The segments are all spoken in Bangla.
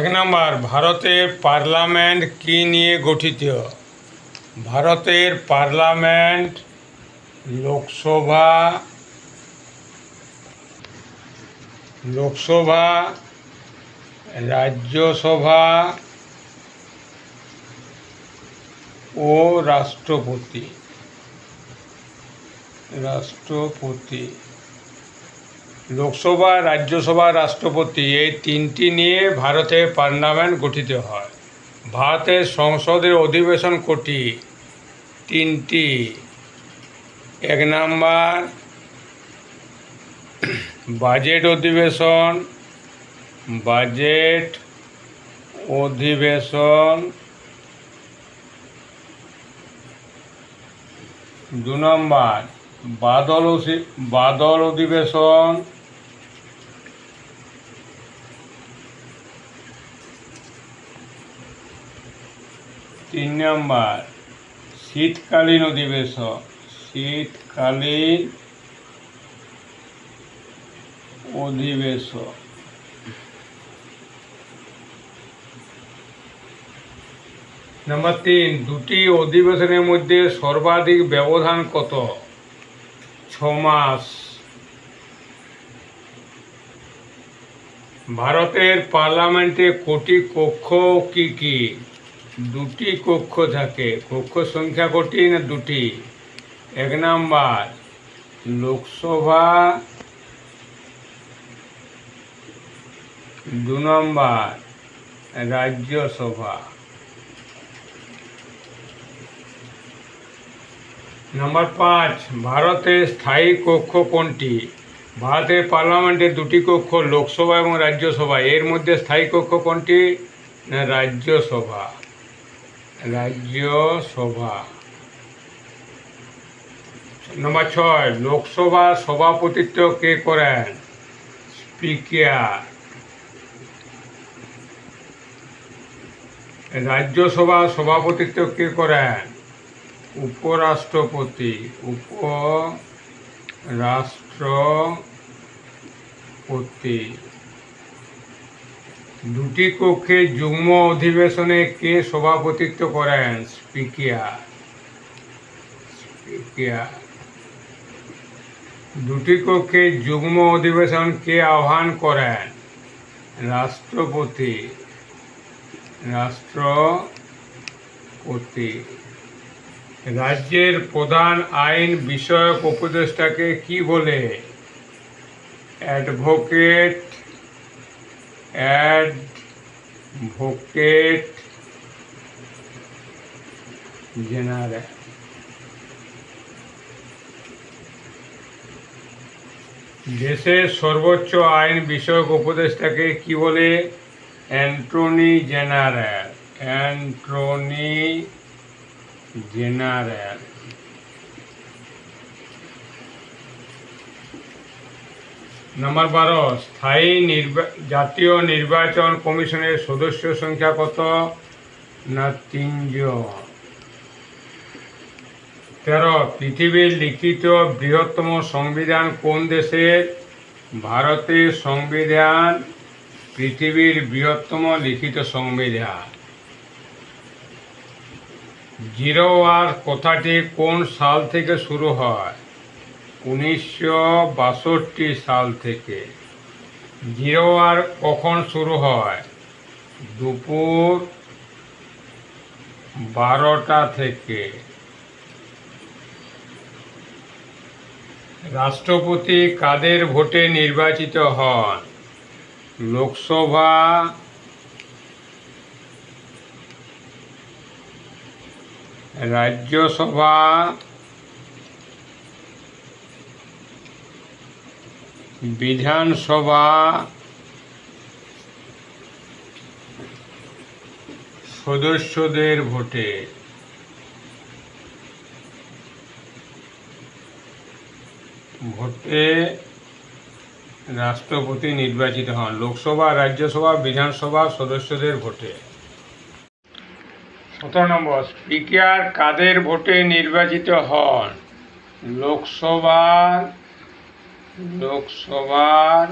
এক নম্বর, ভারতের পার্লামেন্ট কি নিয়ে গঠিত? ভারতের পার্লামেন্ট লোকসভা লোকসভা, রাজ্যসভা ও রাষ্ট্রপতি। রাষ্ট্রপতি। লোকসভা, রাজ্যসভা, রাষ্ট্রপতি এই তিনটি নিয়ে ভারতের পার্লামেন্ট গঠিত হয়। ভারতের সংসদের অধিবেশন কোটি তিনটি। এক নাম্বার, বাজেট অধিবেশন। বাজেট অধিবেশন দু নম্বর, বাদল বাদল অধিবেশন। তিন নম্বর, শীতকালীন অধিবেশন। শীতকালীন অধিবেশন। নাম্বার তিন, দুটি অধিবেশনের মধ্যে সর্বাধিক ব্যবধান কত? ছ মাস। ভারতের পার্লামেন্টে কোটি কক্ষ কি কি? দুটি কক্ষ থাকে। কক্ষ সংখ্যা কোটি না দুটি। এক নাম্বার, লোকসভা। দু নম্বর, রাজ্যসভা। নাম্বার পাঁচ, ভারতের স্থায়ী কক্ষ কোনটি? ভারতের পার্লামেন্টের দুটি কক্ষ, লোকসভা এবং রাজ্যসভা। এর মধ্যে স্থায়ী কক্ষ কোনটি? না, রাজ্যসভা। রাজ্যসভা। নম্বর ছয় লোকসভা সভাপতিত্ব কে করেন? স্পিকার। রাজ্যসভা সভাপতিত্ব কে করেন? উপরাষ্ট্রপতি উপরাষ্ট্রপতি। দুটি কক্ষে যুগ্ম অধিবেশনে কে সভাপতিত্ব করেন? স্পিকার স্পিকার দুটি কক্ষে যুগ্ম অধিবেশন কে আহ্বান করেন? রাষ্ট্রপতি। রাষ্ট্রপতি। রাজ্যের প্রধান আইন বিষয়ক উপদেষ্টাকে কি বলে? অ্যাডভোকেট অ্যাডভোকেট জেনারেল দেশের সর্বোচ্চ আইন বিষয়ক উপদেষ্টাকে কি বলে? Antony general. Antony general. Number বারো, স্থায়ী নির্বা, জাতীয় নির্বাচন কমিশনের সদস্য সংখ্যা কত? না, তিনজন। তেরো, পৃথিবীর লিখিত বৃহত্তম সংবিধান কোন দেশের ভারতের সংবিধান, পৃথিবীর বৃহত্তম লিখিত সংবিধান। জিরো ওয়ার কথাটি কোন সাল থেকে শুরু হয়? উনিশশো বাষট্টি সাল থেকে। জিরো ওয়ার কখন শুরু হয়? দুপুর বারোটা থেকে। রাষ্ট্রপতি কাদের ভোটে নির্বাচিত হন? লোকসভা রাজ্যসভা বিধানসভা সদস্যদের ভোটে। ভোটে রাষ্ট্রপতি নির্বাচিত হন। লোকসভা, রাজ্যসভা, বিধানসভা সদস্যদের ভোটে। সতেরো নম্বর, স্পিকার কাদের ভোটে নির্বাচিত হন? লোকসভার লোকসভার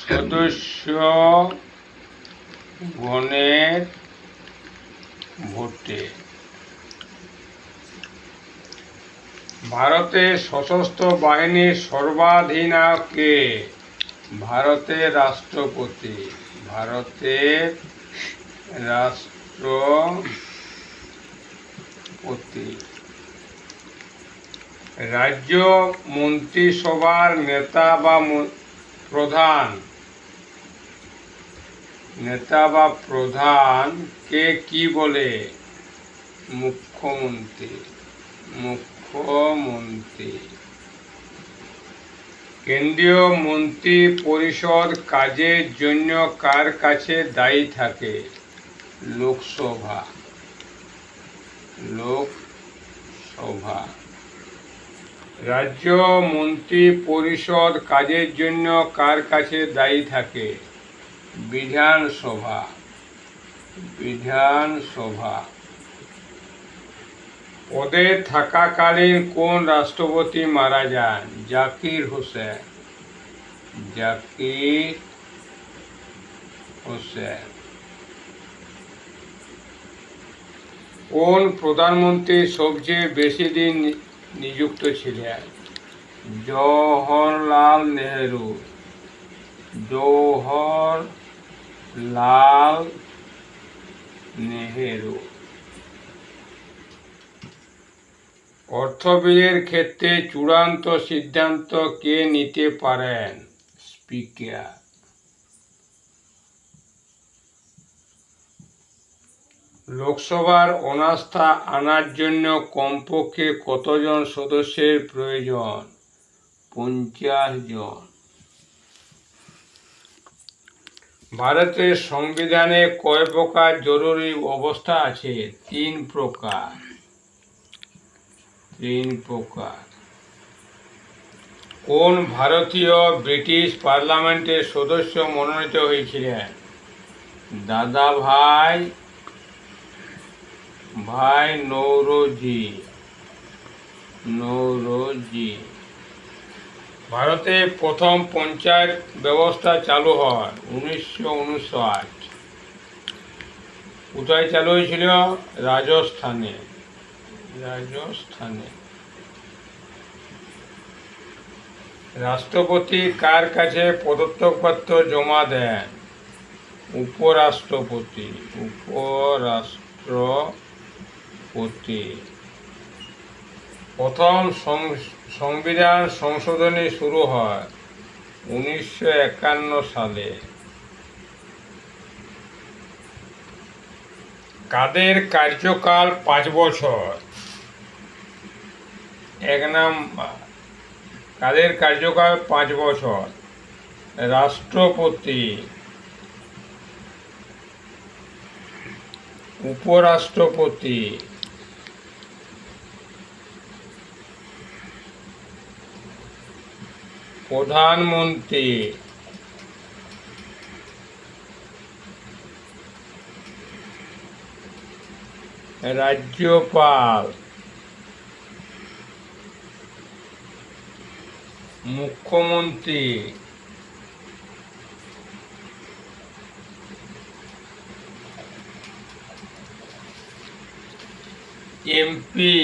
সদস্য গণের ভোটে। ভারতের সশস্ত্র বাহিনীর সর্বাধিনায়ক কে ভারতের রাষ্ট্রপতি ভারতের রাষ্ট্রপতি। রাজ্য মন্ত্রিসভার নেতা বা প্রধান। নেতা বা প্রধান কে কি বলে? মুখ্যমন্ত্রী। মুখ্যমন্ত্রী। কেন্দ্রীয় মন্ত্রী পরিষদ কাজের জন্য কার কাছে দায়ী থাকে? লোকসভা। লোকসভা। রাজ্য মন্ত্রী পরিষদ কাজের জন্য কার কাছে দায়ী থাকে? বিধানসভা। বিধানসভা। পদে থাকাকালীন কোন রাষ্ট্রপতি মারা যান? জাকির হোসেন। জাকির হোসেন। কোন প্রধানমন্ত্রী সবচেয়ে বেশি দিন নিযুক্ত ছিলেন। জওহরলাল নেহেরু। জওহরলাল নেহেরু। অর্থবিলের ক্ষেত্রে চূড়ান্ত সিদ্ধান্ত কে নিতে পারেন? স্পিকার লোকসভার অনাস্থা আনার জন্য কমপক্ষে কতজন সদস্যের প্রয়োজন? পঞ্চাশ জন। ভারতের সংবিধানে কয় প্রকার জরুরি অবস্থা আছে? তিন প্রকার। তিন প্রকার। কোন ভারতীয় ব্রিটিশ পার্লামেন্টের সদস্য মনোনীত হয়েছিলেন? দাদা ভাই ভাই নৌরোজি নৌরোজি। ভারতে প্রথম পঞ্চায়েত ব্যবস্থা চালু হয় উনিশশো উনষাট। কোথায় চালু হয়েছিল? রাজস্থানে। রাজস্থানে। রাষ্ট্রপতি কার কাছে পদত্যাগপত্র জমা দেন? উপরাষ্ট্রপতি। উপরাষ্ট্রপতি প্রথম সংবিধান সংশোধনী শুরু হয় উনিশশো একান্ন সালে। কাদের কার্যকাল পাঁচ বছর? এক নাম্বার, কাদের কার্যকাল পাঁচ বছর? রাষ্ট্রপতি। উপরাষ্ট্রপতি। প্রধানমন্ত্রী। রাজ্যপাল। মুখ্যমন্ত্রী। এমপি।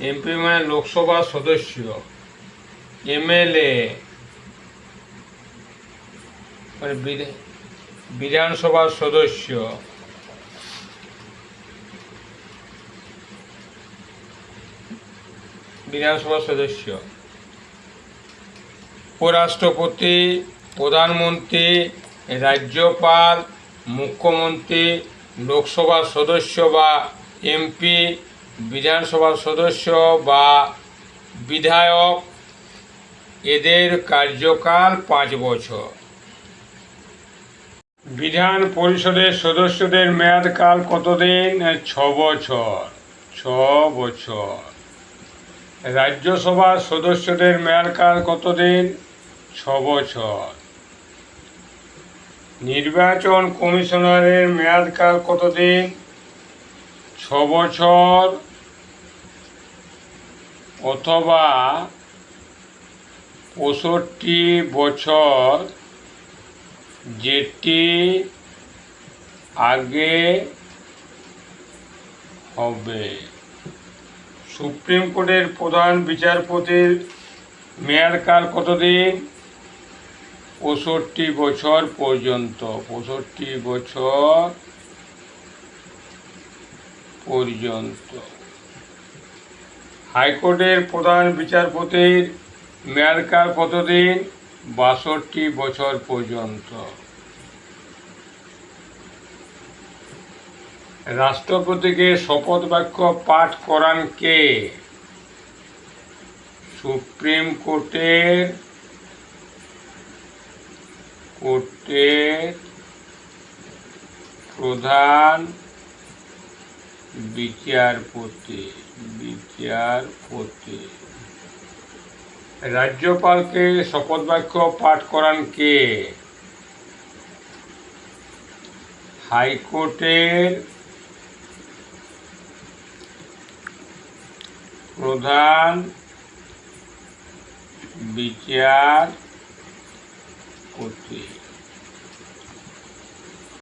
এমপি মানে লোকসভার সদস্য। এমএলএ মানে বিধা- বিধানসভার সদস্য। বিধানসভার সদস্য। উপরাষ্ট্রপতি, প্রধানমন্ত্রী, রাজ্যপাল, মুখ্যমন্ত্রী, লোকসভার সদস্য বা এমপি, বিধানসভার সদস্য বা বিধায়ক এদের কার্যকাল পাঁচ বছর। বিধান পরিষদের সদস্যদের মেয়াদকাল কতদিন? ছ বছর। ছ বছর। রাজ্যসভার সদস্যদের মেয়াদকাল কতদিন? ছ বছর। নির্বাচন কমিশনারের মেয়াদকাল কতদিন? ছ বছর। অথবা পঁয়ষট্টি বছর যেটি আগে হবে। সুপ্রিম কোর্টের প্রধান বিচারপতির মেয়াদকাল কতদিন? পঁয়ষট্টি বছর পর্যন্ত, পঁয়ষট্টি বছর পর্যন্ত। হাইকোর্টের প্রধান বিচারপতির মেয়াদকাল কতদিন? বাষট্টি বছর পর্যন্ত। রাষ্ট্রপতিকে শপথ বাক্য পাঠ করান কে? সুপ্রিম কোর্টের কোর্টের প্রধান বিচারপতি বিচারপতি। রাজ্যপালকে শপথ বাক্য পাঠ করান কে? হাইকোর্টের প্রধান বিচারপতি।